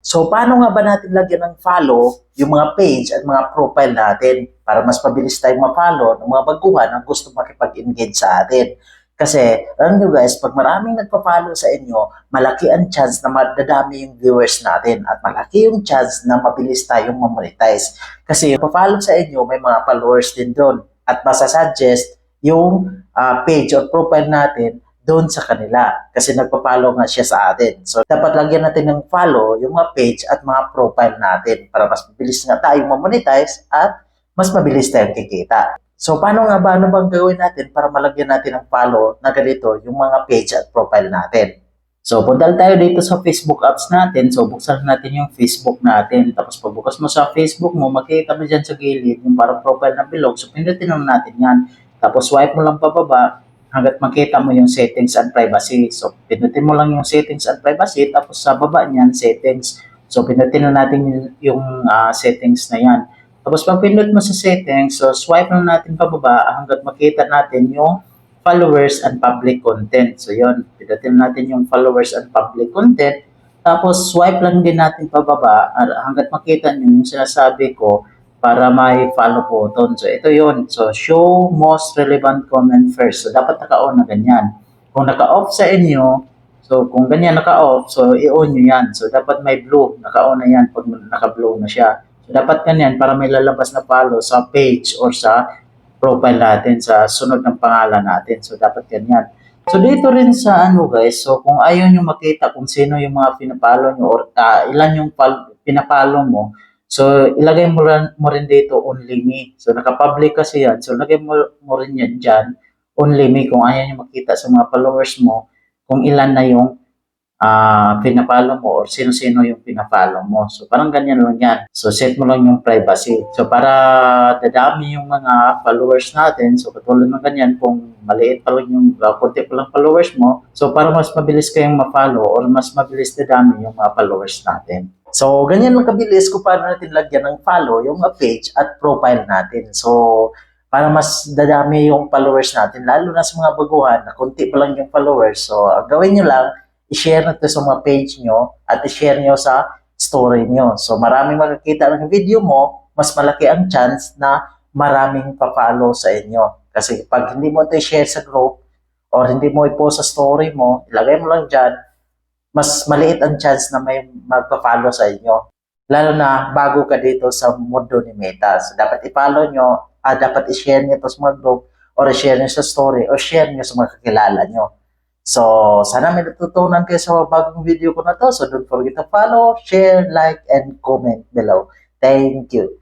So, paano nga ba natin lagyan ng follow yung mga page at mga profile natin para mas mabilis tayong ma-follow ng mga baguhan ang gusto makipag-engage sa atin? Kasi, alam nyo guys, pag maraming nagpa-follow sa inyo, malaki ang chance na madadami yung viewers natin at malaki yung chance na mabilis tayong mamonetize. Kasi yung pa-follow sa inyo, may mga followers din doon at masasuggest yung ah, page or profile natin doon sa kanila kasi nagpa-follow nga siya sa atin. So, dapat lagyan natin ng follow yung mga page at mga profile natin para mas mabilis nga tayong mamonetize at mas mabilis tayong kikita. So, paano nga ba? Ano bang gawin natin para malagyan natin ng follow na ganito yung mga page at profile natin? So, punta tayo dito sa Facebook apps natin. So, buksan natin yung Facebook natin. Tapos, pagbukas mo sa Facebook mo, makikita mo dyan sa gilid yung parang profile na bilog. So, pindutin natin yan. Tapos, swipe mo lang pababa hanggat makita mo yung settings and privacy. So, pindutin mo lang yung settings and privacy. Tapos, sa baba niyan, settings. So, pindutin na natin yung, ah, settings na yan. Tapos, pag pindot mo sa settings, so swipe lang natin pababa hanggat makita natin yung followers and public content. So, yun. Pindutin natin yung followers and public content. Tapos, swipe lang din natin pababa ar- hanggat makita nyo yung sinasabi ko para may follow button. So, ito yun. So, show most relevant comment first. So, dapat naka-on na ganyan. Kung naka-off sa inyo, so, kung ganyan naka-off, so, i-on nyo yan. So, dapat may blue. Naka-on na yan pag naka-blue na siya. So, dapat ganyan para may lalabas na follow sa page or sa profile natin, sa sunod ng pangalan natin. So, dapat ganyan. So, dito rin sa ano guys, so kung ayaw nyo makita kung sino yung mga pinapalo nyo or ah, ilan yung pal- pinapalo mo, so ilagay mo rin, mo rin dito only me. So, nakapublic kasi yan. So, lagay mo, mo rin yan dyan, only me, kung ayaw nyo makita sa mga followers mo, kung ilan na yung ah pinapalo mo or sino-sino yung pinapalo mo. So, parang ganyan lang yan. So, set mo lang yung privacy. So, para dadami yung mga followers natin, so katulad ng ganyan, kung maliit pa lang yung, uh, konti pa lang followers mo, so para mas mabilis kayong ma-follow or mas mabilis dadami yung mga followers natin. So, ganyan lang kabilis kung paano natin lagyan ng follow yung page at profile natin. So, para mas dadami yung followers natin, lalo na sa mga baguhan na konti pa lang yung followers. So, ang gawin nyo lang, i-share na sa mga page nyo at i-share nyo sa story nyo. So, maraming makakita ng video mo, mas malaki ang chance na maraming pa-follow sa inyo. Kasi pag hindi mo ito i-share sa group or hindi mo i-post sa story mo, ilagay mo lang dyan, mas maliit ang chance na may magpa-follow sa inyo. Lalo na bago ka dito sa mundo ni Meta. So, dapat i-follow nyo, ah, dapat i-share nyo ito sa mga group or i-share nyo sa story or share nyo sa mga kakilala nyo. So, sana may natutunan kayo sa bagong video ko na to. So, don't forget to follow, share, like, and comment below. Thank you.